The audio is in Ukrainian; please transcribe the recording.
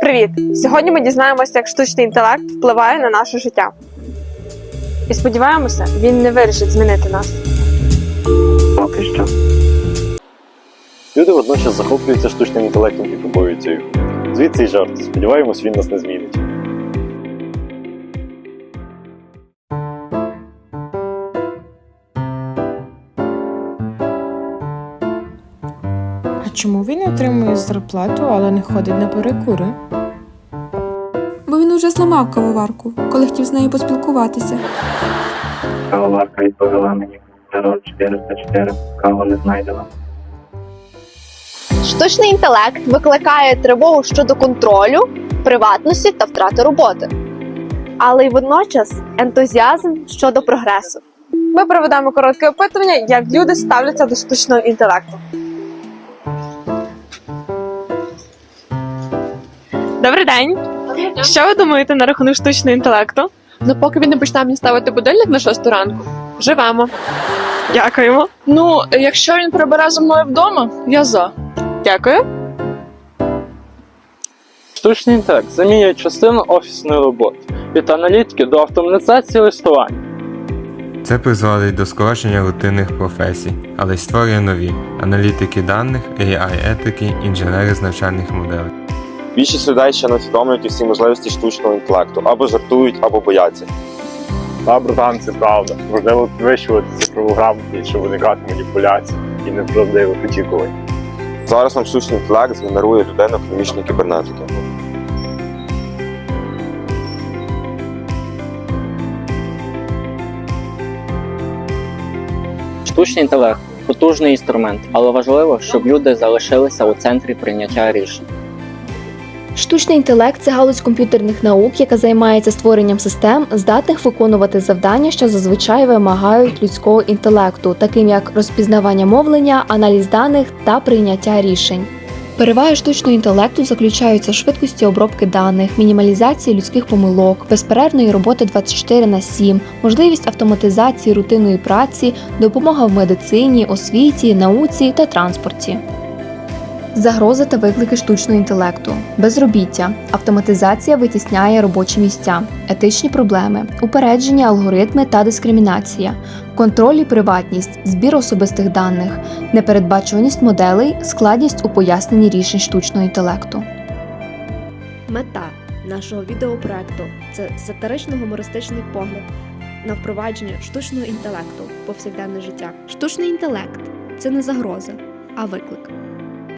Привіт! Сьогодні ми дізнаємося, як штучний інтелект впливає на наше життя. І сподіваємося, він не вирішить змінити нас. Поки що. Люди водночас захоплюються штучним інтелектом і побоюються його. Звідси й жарт. Сподіваємось, він нас не змінить. Чому він отримує зарплату, але не ходить на перекури? бо він уже зламав кавоварку, коли хотів з нею поспілкуватися. Кавоварка відповіла мені. Народ 404. Каву не знайдено. Штучний інтелект викликає тривогу щодо контролю, приватності та втрати роботи. Але й водночас ентузіазм щодо прогресу. Ми проведемо коротке опитування, як люди ставляться до штучного інтелекту. Добрий день! Що ви думаєте на рахунок штучного інтелекту? Ну, поки він не почне мені ставити будильник на шосту ранку, живемо. Дякуємо. Ну, якщо він прибере за мною вдома, я за. Дякую. Штучний інтелект замінює частину офісної роботи від аналітики до автоматизації листування. Це призводить до скорочення рутинних професій, але й створює нові аналітики даних, AI-етики, інженери з навчальних моделей. Більшість людей ще не усвідомлюють усі можливості штучного інтелекту, або жартують, або бояться. Та, братан, це правда. Можливо підвищувати цифрову грамотність, щоб уникати маніпуляцій і неправдивих очікувань. Зараз нам штучний інтелект згенерує людину економічної кібернетики. Штучний інтелект потужний інструмент, але важливо, щоб люди залишилися у центрі прийняття рішень. Штучний інтелект це галузь комп'ютерних наук, яка займається створенням систем, здатних виконувати завдання, що зазвичай вимагають людського інтелекту, таким як розпізнавання мовлення, аналіз даних та прийняття рішень. Переваги штучного інтелекту заключаються в швидкості обробки даних, мінімалізації людських помилок, безперервної роботи 24 на 7, можливість автоматизації рутинної праці, допомога в медицині, освіті, науці та транспорті. Загрози та виклики штучного інтелекту, безробіття, автоматизація витісняє робочі місця, етичні проблеми, упередження, алгоритми та дискримінація, контроль і приватність, збір особистих даних, непередбачуваність моделей, складність у поясненні рішень штучного інтелекту. Мета нашого відеопроекту це сатирично-гумористичний погляд на впровадження штучного інтелекту в повсякденне життя. Штучний інтелект це не загроза, а виклик.